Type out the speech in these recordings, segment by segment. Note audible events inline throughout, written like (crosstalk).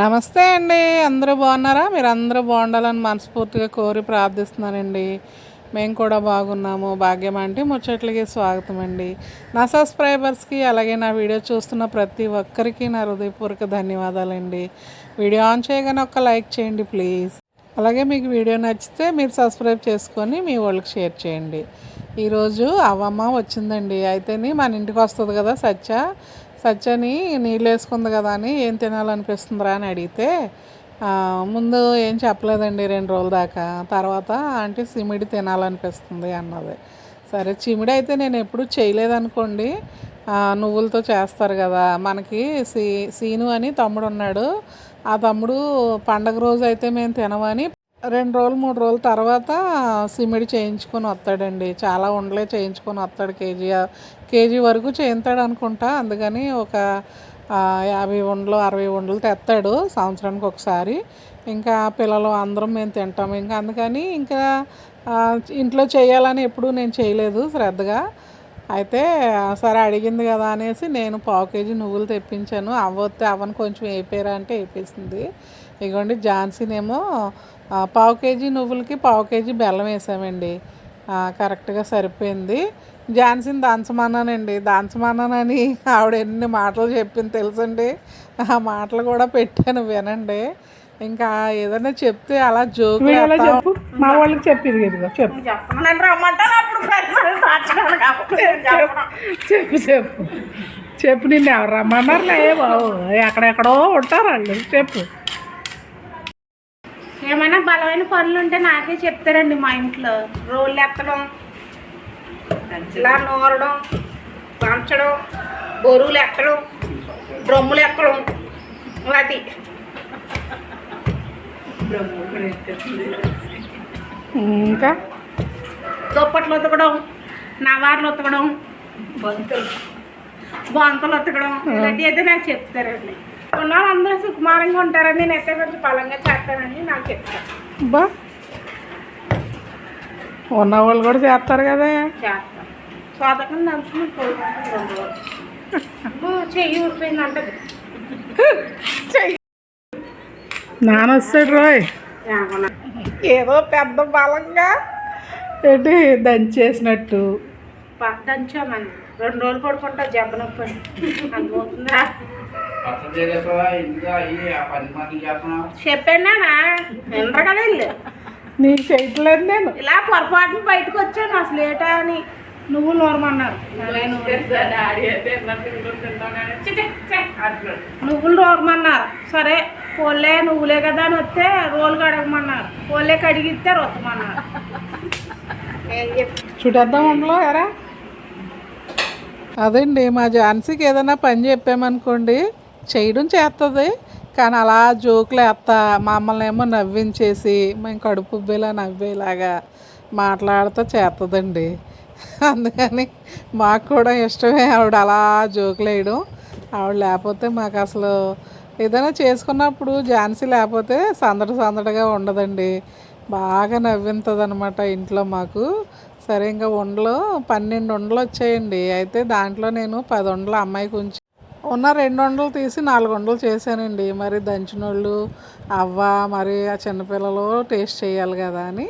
నమస్తే అండి. అందరూ బాగున్నారా? మీరు అందరూ బాగుండాలని మనస్ఫూర్తిగా కోరి ప్రార్థిస్తున్నానండి. మేము కూడా బాగున్నాము. భాగ్యం అంటే ముచ్చట్లకి స్వాగతం అండి. నా సబ్స్క్రైబర్స్కి అలాగే నా వీడియో చూస్తున్న ప్రతి ఒక్కరికి నా హృదయపూర్వక ధన్యవాదాలండి. వీడియో ఆన్ చేయగానే ఒక లైక్ చేయండి ప్లీజ్. అలాగే మీకు వీడియో నచ్చితే మీరు సబ్స్క్రైబ్ చేసుకొని మీ వాళ్ళకి షేర్ చేయండి. ఈరోజు అవ్వమ్మ వచ్చిందండి. అయితేని మన ఇంటికి వస్తుంది కదా సత్య. సజ్జని నీళ్ళు వేసుకుంది కదా అని ఏం తినాలనిపిస్తుందిరా అని అడిగితే ముందు ఏం చెప్పలేదండి రెండు రోజుల దాకా. తర్వాత అంటే సిమిడి తినాలనిపిస్తుంది అన్నది. సరే చిమిడి అయితే నేను ఎప్పుడు చేయలేదనుకోండి నువ్వులతో చేస్తారు కదా. మనకి సీ సీను అని తమ్ముడు ఉన్నాడు. ఆ తమ్ముడు పండగ రోజు అయితే మేము తినమని రెండు రోజులు మూడు రోజుల తర్వాత సిమిడి చేయించుకొని వస్తాడండి. చాలా ఉండలే చేయించుకొని వస్తాడు కేజీ. కేజీ వరకు చేయించాడు అనుకుంటా. అందుకని ఒక యాభై ఉండలు అరవై ఉండలు తెస్తాడు సంవత్సరానికి ఒకసారి. ఇంకా పిల్లలు అందరం మేము తింటాం. ఇంకా అందుకని ఇంకా ఇంట్లో చేయాలని ఎప్పుడూ నేను చేయలేదు శ్రద్ధగా. అయితే సరే అడిగింది కదా అనేసి నేను పావు కేజీ నువ్వులు తెప్పించాను. అవ్వతే అవన్నీ కొంచెం వేపారా అంటే వేపేసింది. ఇగోండి ఝాన్సీనేమో పావు కేజీ నువ్వులకి పావు కేజీ బెల్లం వేసామండి. ఆ, కరెక్ట్గా సరిపోయింది. ఝాన్సీని దంచమన్నానండి. దంచమన్నానని ఆవిడ ఎన్ని మాటలు చెప్పింది తెలుసండి? ఆ మాటలు కూడా పెట్టాను వినండి. ఇంకా ఏదైనా చెప్తే అలా వీడియోలో చెప్పు? మా వాళ్ళకి చెప్పిది ఇదిగో చెప్పు. చెప్పు చెప్పు. చెప్పు నిన్ను ఎవరు రమ్మన్నారులే బాబు. ఎక్కడెక్కడో ఉంటారు వాళ్ళు. చెప్పు. బలమైన పనులు ఉంటే నాకే చెప్తారండి మా ఇంట్లో. రోళ్ళు ఎత్తడం ఇలా నూరడం పంచడం బరువులు ఎత్తడం డ్రమ్ములు ఎక్కడం వాటి ఇంకా? దుప్పట్లు ఉతకడం నవార్లు ఉతకడం బొంతలు. ఉతకడం ఇలాంటివి అయితే నాకు చెప్తారండి. ఉన్న అందరూ సుకుమారంగా ఉంటారని నేనైతే కొంచెం బలంగా చేస్తానని నాకు చెప్తారు బా. ఉన్న వాళ్ళు కూడా చేస్తారు కదా. చేస్తాను సోదకం నంచుకుని కోరుకుంటుంది చెయ్యి ఊరిపోయిందంటే నాన్న వస్తాడు రోయ్. ఏదో పెద్ద బలంగా ఏంటి దంచేసినట్టు. దంచామని రెండు రోజులు పడుకుంటా జబ్బ నొప్పి. చెప్పానా వినరు కదా వీళ్ళు. నీకు చేయట్లేదు నేను. ఇలా పొరపాటున బయటకు వచ్చాను అసలు ఏటా అని. నువ్వు నోరమన్నారు. నువ్వులు నోరమన్నారు. సరే పోలే నువ్వులే కదా అని వస్తే రోలు కడగమన్నారు. పోలే కడిగిస్తే రొత్తమన్నారు. చుట్టేద్దాం ఉండలో ఎరా? అదండి మా ఝాన్సీకి ఏదైనా పని చెప్పామనుకోండి చేయడం చేస్తుంది కానీ అలా జోకులు వేస్తా మమ్మల్ని ఏమో నవ్వించేసి మేము కడుపు ఉబ్బేలా నవ్వేలాగా మాట్లాడుతూ చేస్తుందండి అందుకని మాకు కూడా ఇష్టమే ఆవిడ అలా జోకులు వేయడం. ఆవిడ లేకపోతే మాకు అసలు ఏదైనా చేసుకున్నప్పుడు ఝాన్సీ లేకపోతే సందడి సందడిగా ఉండదండి. బాగా నవ్వింతుంది అనమాట ఇంట్లో మాకు. సరే ఇంకా ఉండలు పన్నెండు ఉండలు వచ్చాయండి. అయితే దాంట్లో నేను పది ఉండలు అమ్మాయికి ఉంచి ఉన్న రెండు వందలు తీసి నాలుగు వందలు చేశానండి. మరి దంచినోళ్ళు అవ్వ మరి ఆ చిన్నపిల్లలు టేస్ట్ చేయాలి కదా అని.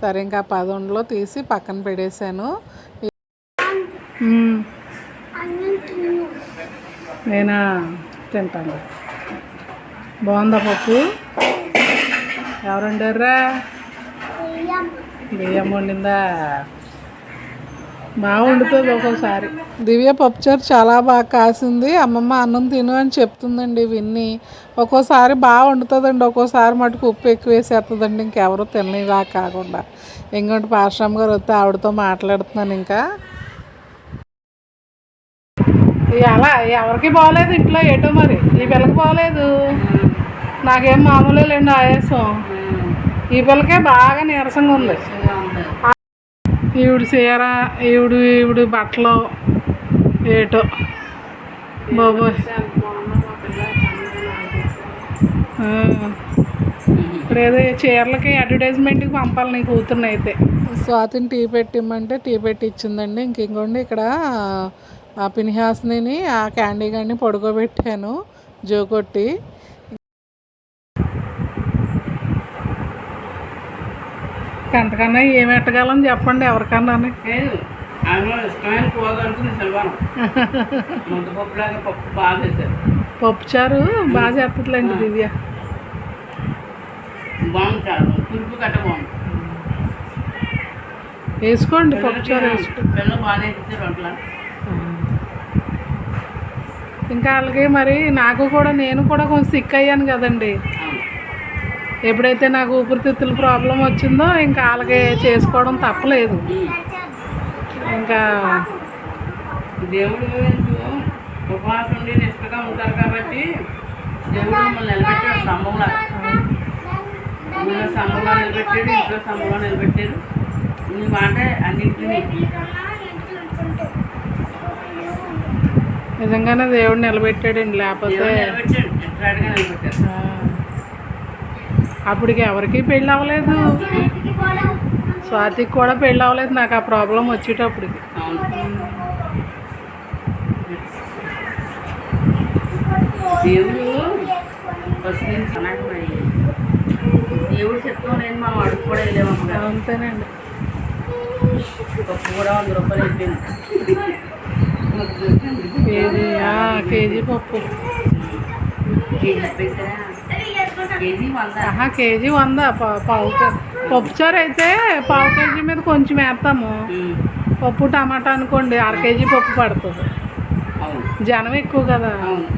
సరే ఇంకా పది వందలు తీసి పక్కన పెట్టేశాను. నేనా? తింటాను. బాగుందా పప్పు? ఎవరు వండారా బియ్యం వండిందా? బాగా వండుతుంది ఒక్కోసారి. దివ్య పప్పుచారు చాలా బాగా కాసింది. అమ్మమ్మ అన్నం తిను అని చెప్తుందండి విన్ని. ఒక్కోసారి బాగా వండుతుందండి. ఒక్కోసారి మటుకు ఉప్పు ఎక్కువ వేసేస్తుందండి. ఇంకెవరు తినలేదా కాకుండా. ఇంకోటి పాశ్రామ్ గారు వస్తే ఆవిడతో మాట్లాడుతున్నాను ఇంకా. ఎలా ఎవరికి బాగోలేదు ఇంట్లో? ఏటో మరి? ఈ పిల్లకి బాగోలేదు నాకేం మామూలు లేండి ఆయాసం. ఈ పిల్లకే బాగా నీరసంగా ఉంది. ఈవిడ చీర ఈవిడు ఈవిడు బట్టలు ఏటో. బాబు ఆ. చీరలకి అడ్వర్టైజ్మెంట్కి పంపాలి నీ కూతుర్ని అయితే. స్వాతిని టీ పెట్టిమ్మంటే టీ పెట్టి ఇచ్చిందండి ఇంక ఇంకోండి ఇక్కడ ఆ పినిహాస్ని ఆ క్యాండీ గాడిని పడుకోబెట్టాను జోకొట్టి ఇంక అంతకన్నా ఏం పెట్టగలం చెప్పండి ఎవరికన్నా ఇష్టమైన (laughs) ముద్దపప్పులాగా పప్పు బాగా పప్పుచారు బాగా చేస్తుందిలేండి దివ్య. బాగుంది చాలా పులుపు కట్ట బాగుంది. వేసుకోండి పప్పుచారు వేసుకోండి. పిల్లలు బాగానే ఇచ్చారు వంటలు ఇంకా వాళ్ళకి మరి నాకు కూడా నేను కూడా కొంచెం సిక్ అయ్యాను కదండి. ఎప్పుడైతే నాకు ఊపిరితిత్తుల ప్రాబ్లం వచ్చిందో ఇంకా వాళ్ళకి చేసుకోవడం తప్పలేదు. ఇంకా దేవుడు ఉపవాసం ఉండి నిష్ఠగా ఉంటారు కాబట్టి దేవుడు మమ్మల్ని నిలబెట్టాడు స్తంభంలో. ఊళ్ళో స్తంభంలో నిలబెట్టాడు ఇంట్లో స్తంభంలో నిలబెట్టాడు. నీ మాట అన్నింటినీ నిజంగానే దేవుడు నిలబెట్టాడండి లేకపోతే నిలబెట్టాడు నిలబెట్టాడు. అప్పటికి ఎవరికి పెళ్ళి అవ్వలేదు. స్వాతికి కూడా పెళ్ళి అవ్వలేదు. నాకు ఆ ప్రాబ్లం వచ్చేటప్పటికి దేవుడు ఫస్ట్ నుంచి అన్నాడు మరి దేవుడు చెప్తాం మనం అడుగు కూడా వెళ్ళాము అంతేనండి. పప్పు కూడా వంద రూపాయలు అయిపోయింది. కేజీ కేజీ పప్పు. కేజీ ఆహా కేజీ వంద. పావు పప్పుచారు అయితే పావు కేజీ మీద కొంచెం వేస్తాము. పప్పు టమాటా అనుకోండి అర కేజీ పప్పు పడుతుంది. అవును. జనం ఎక్కువ కదా. అవును.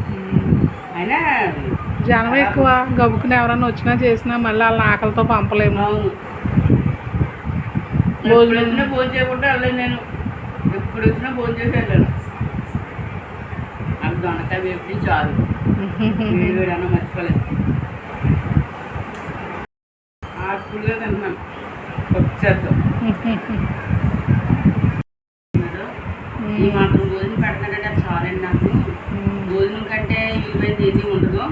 అయినా జనం ఎక్కువ గబుకుని ఎవరైనా వచ్చినా చేసినా మళ్ళీ వాళ్ళని ఆకలితో పంపలేము. చేయకుండా వెళ్ళాను నేను. ఎప్పుడు వచ్చినా ఫోన్ చేసి వెళ్ళాను నాకు దొండకాయ వేపి చాలు. మర్చిపోలేదు ఆకులుగా తింటున్నాను పప్పు చేద్దాం ఈ మాత్రం భోజనం పెడతానంటే అది చాలండి నాకు. భోజనం కంటే విలువైంది ఏది ఉండదు.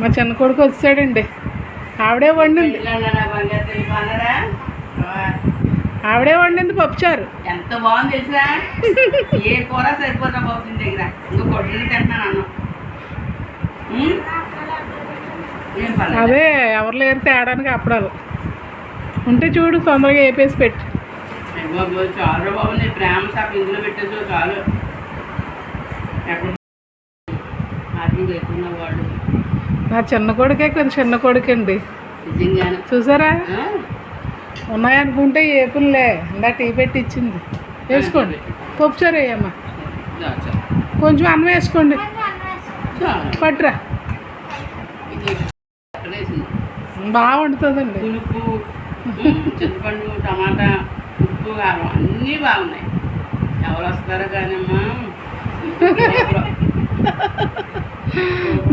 మా చిన్న కొడుకు వచ్చాడండి. ఆవిడే వండింది. ఆవిడే వండింది పప్పుచారు. ఎంత బాగుంది తెలుసా? ఏ కూర సరిపోతా బాబు దగ్గర. ఇంకా కొట్టుని తింటున్నాను అన్నం. అదే ఎవరు లేరు తేడానికి అప్పడాలు. ఉంటే చూడు తొందరగా వేపేసి పెట్టి. చాలు బాబు నీ ప్రేమ ఇందులో చాలు నా చిన్న కొడుకే కొంచెం చిన్న కొడుకండి. చూసారా? ఉన్నాయనుకుంటే ఏపుల్లే ఇందా టీ పెట్టి ఇచ్చింది. వేసుకోండి. పప్పుచారు వేయమ్మా. కొంచెం అన్నం వేసుకోండి. పట్టురా ఇది ఎక్కడ వేసింది? బాగా వండుతుందండి పులుపు చింతపండు టమాటా ఉప్పు కారం అన్నీ బాగున్నాయి. ఎవరు వస్తారో కానమ్మా.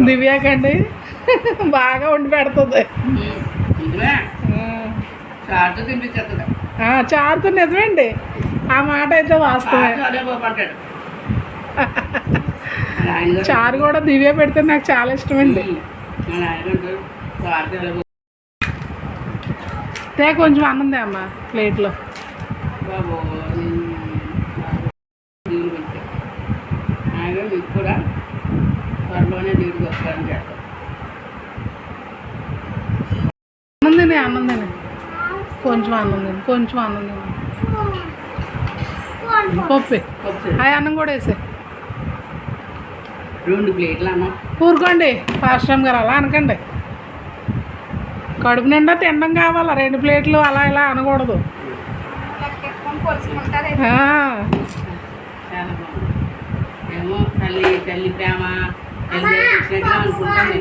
దివ్యాకండి బాగా వండి పెడుతుంది. చారుతో తినిపించేస్తుంది. ఆ, చారుతో నిజమేండి ఆ మాట అయితే వాస్తవే చారు కూడా దివ్య పెడితే నాకు చాలా ఇష్టమండి మా నాయన అంటాడు చారు చాలే బాబు. తే కొంచెం అన్నందే అమ్మ ప్లేట్లో. మీకు కూడా త్వరలోనే నీళ్ళు వస్తారని చేస్తాం అన్నం తినే అన్నం తినే కొంచెం అన్నం తిని కొంచెం అన్నం తిని పప్పు. ఆ అన్నం కూడా వేసే రెండు ప్లేట్లు అన్నం ఊరుకోండి పాశ్రమ్ గారు అలా అనకండి. కడుపు నిండా తినడం కావాలా? రెండు ప్లేట్లు అలా ఇలా అనకూడదు. తల్లి తల్లి ప్రేమ అనుకుంటాను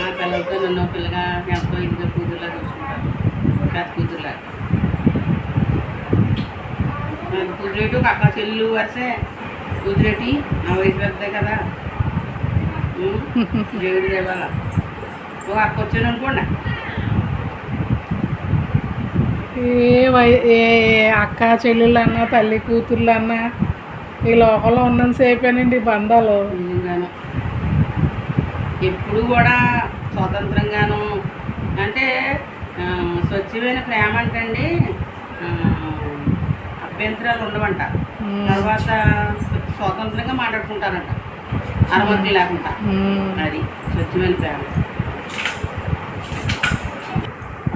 ఆ పిల్లలతో నన్ను పిల్లగా ఎంతో ఇదిగా కూతురులా చూసుకుంటాను పెద్ద కూతురులా. కూతురేటు అక్క చెల్లు వరుసే కూతురేటి? నా వయసు పెద్ద కదా? దేవుడి దేవాల అక్క వచ్చాను అనుకోండి. ఏ వై ఏ అక్క చెల్లెళ్ళన్నా తల్లి కూతుర్లన్నా ఈ లోకంలో ఉన్నంతసేపేనండి బంధాలు. నిజంగాను. ఎప్పుడు కూడా స్వతంత్రంగాను అంటే స్వచ్ఛమైన ప్రేమ అంటే అభ్యంతరాలు ఉండవంట. తర్వాత స్వతంత్రంగా మాట్లాడుకుంటారంట. అనుమతి లేకుండా. అది స్వచ్ఛమైన ప్రేమ.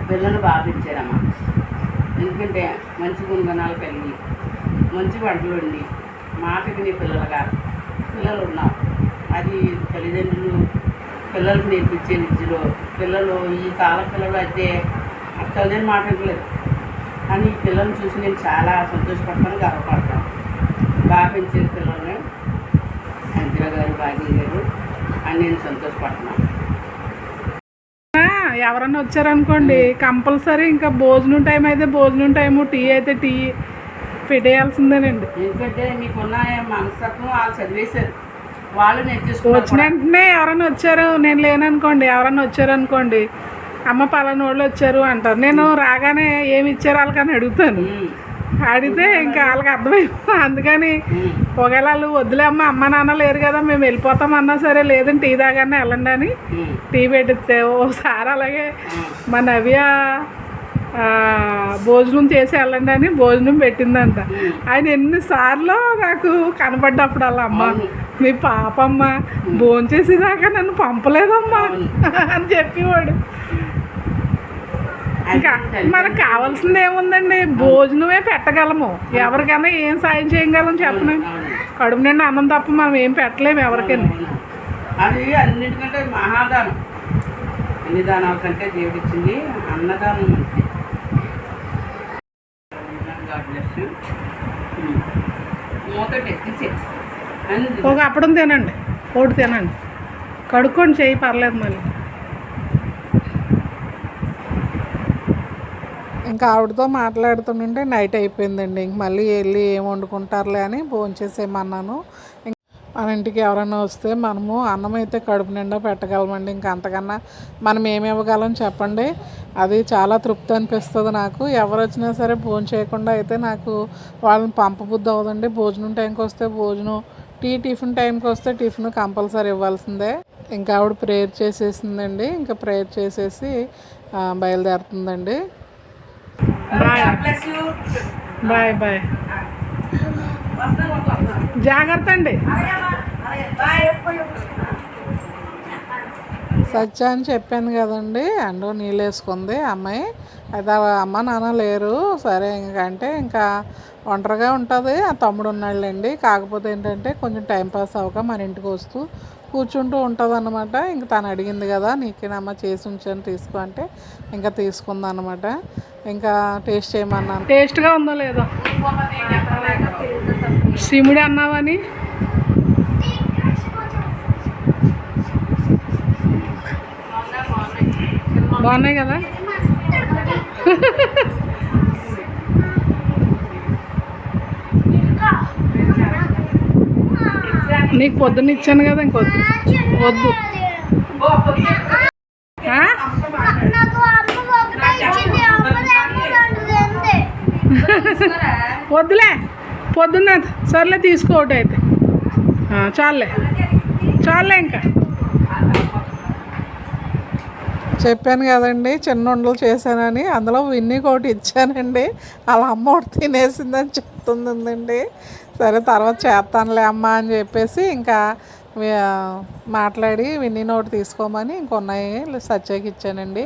పిల్లలు బాగా ఇచ్చారమ్మా ఎందుకంటే మంచి గుణగణాలు కలిగి మంచి వంటలు ఉండి మాటకి నీ పిల్లలుగా పిల్లలు ఉన్నారు. అది తల్లిదండ్రులు పిల్లలకు నేర్పించే విద్యలో పిల్లలు ఈ కాల పిల్లలు అయితే తల్లిదండ్రులు మాట్లాడలేదు కానీ ఈ పిల్లల్ని చూసి నేను చాలా సంతోషపడతాను గర్వపడతాను. బాగా పెంచిన పిల్లల్ని అంతిరా గారు భాగ్యం గారు అని నేను సంతోషపడుతున్నాను. ఎవరన్నా వచ్చారనుకోండి కంపల్సరీ ఇంకా భోజనం టైం అయితే భోజనం టైము టీ అయితే టీ పెట్టేయాల్సిందేనండి. ఎందుకంటే మీకున్న మనస్తత్వం వాళ్ళు చదివేశారు. వాళ్ళు వచ్చిన వెంటనే ఎవరైనా వచ్చారు నేను లేననుకోండి ఎవరైనా వచ్చారనుకోండి అమ్మ పలానా వాళ్ళు వచ్చారు అంటారు. నేను రాగానే ఏమి ఇచ్చారు వాళ్ళకని అడుగుతాను. అడిగితే ఇంకా వాళ్ళకి అర్థమైపో అందుకని ఒకవేళ వాళ్ళు వద్దులే అమ్మ అమ్మ నాన్న లేరు కదా మేము వెళ్ళిపోతాం అన్నా సరే లేదని టీ తాగానే వెళ్ళండి అని టీ పెట్టిస్తే ఓసారి అలాగే. మా నవ్య భోజనం చేసి వెళ్ళండి అని భోజనం పెట్టిందంట. ఆయన ఎన్నిసార్లు నాకు కనపడ్డప్పుడు అలా అమ్మ మీ పాపమ్మ భోజనం చేసేదాకా నన్ను పంపలేదమ్మా అని చెప్పేవాడు. ఇంకా మనకు కావాల్సింది ఏముందండి? భోజనమే పెట్టగలము. ఎవరికైనా ఏం సాయం చేయగలం చెప్పను కడుపు నిండా అన్నం తప్ప మనం ఏం పెట్టలేము ఎవరికైనా. అది అన్నిటికంటే మహాదానం. అన్ని దానాల కంటే దేవుడు ఇచ్చింది అన్నదానం ఒక అప్పడం తినండి. ఒకటి తినండి. కడుక్కోండి చేయి పర్లేదు మళ్ళీ. ఇంకా ఆవిడతో మాట్లాడుతుంటే నైట్ అయిపోయిందండి. ఇంక మళ్ళీ వెళ్ళి ఏం వండుకుంటారులే అని భోంచేసేయమన్నాను మన ఇంటికి ఎవరైనా వస్తే మనము అన్నం అయితే కడుపు నిండా పెట్టగలమండి. ఇంకా అంతకన్నా మనం ఏమి ఇవ్వగలం చెప్పండి. అది చాలా తృప్తి అనిపిస్తుంది నాకు. ఎవరు వచ్చినా సరే భోజనం చేయకుండా అయితే నాకు వాళ్ళని పంపబుద్ధి అవ్వదండి. భోజనం టైంకి వస్తే భోజనం టీ టిఫిన్ టైంకి వస్తే టిఫిన్ కంపల్సరీ ఇవ్వాల్సిందే. ఇంకా ఆవిడ ప్రేయర్ చేసేసిందండి. ఇంకా ప్రేయర్ చేసేసి బయలుదేరుతుందండి. బాయ్. Bye bye. జాగ్రత్త అండి. సత్య అని చెప్పాను కదండి. అండ్ నీళ్ళు వేసుకుంది అమ్మాయి. అయితే అమ్మ నాన్న లేరు. సరే ఇంకంటే ఇంకా ఒంటరిగా ఉంటుంది. ఆ తమ్ముడు ఉన్నాళ్ళండి కాకపోతే ఏంటంటే కొంచెం టైం పాస్ అవ్వక మన ఇంటికి వస్తూ కూర్చుంటూ ఉంటుంది అనమాట ఇంకా తను అడిగింది కదా నీకేనమ్మ చేసి ఉంచాను తీసుకో అంటే. ఇంకా తీసుకుంది అనమాట ఇంకా టేస్ట్ చేయమన్నాను టేస్ట్గా ఉందో లేదో? శివుడు అన్నావని? బాగున్నాయి కదా? (laughs) నీకు పొద్దున్న ఇచ్చాను కదా ఇంకొద్దు. వద్దు ఆ? నాకు అమ్మ ఒకటే ఇచ్చింది అమ్మదేమో రెండు అంతే వద్దులే పొద్దున్న సర్లే తీసుకోవటం అయితే. చాలే చాలులే చాలులే ఇంకా. చెప్పాను కదండి చిన్న ఉండలు చేశానని అందులో విన్నీ ఒకటి ఇచ్చానండి. అలా అమ్మ ఒకటి తినేసిందని చెప్తుందండి. సరే తర్వాత చేస్తానులే అమ్మ అని చెప్పేసి ఇంకా మాట్లాడి విన్నీ నోటి తీసుకోమని ఇంకొన్నాయి సత్యకి ఇచ్చానండి.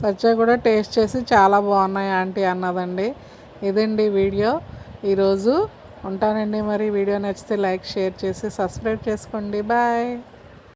సత్య కూడా టేస్ట్ చేసి చాలా బాగున్నాయి ఆంటీ అన్నదండి. ఇదండి వీడియో. ఈరోజు ఉంటానండి. మరి వీడియో నచ్చితే లైక్ షేర్ చేసి సబ్స్క్రైబ్ చేసుకోండి. బాయ్.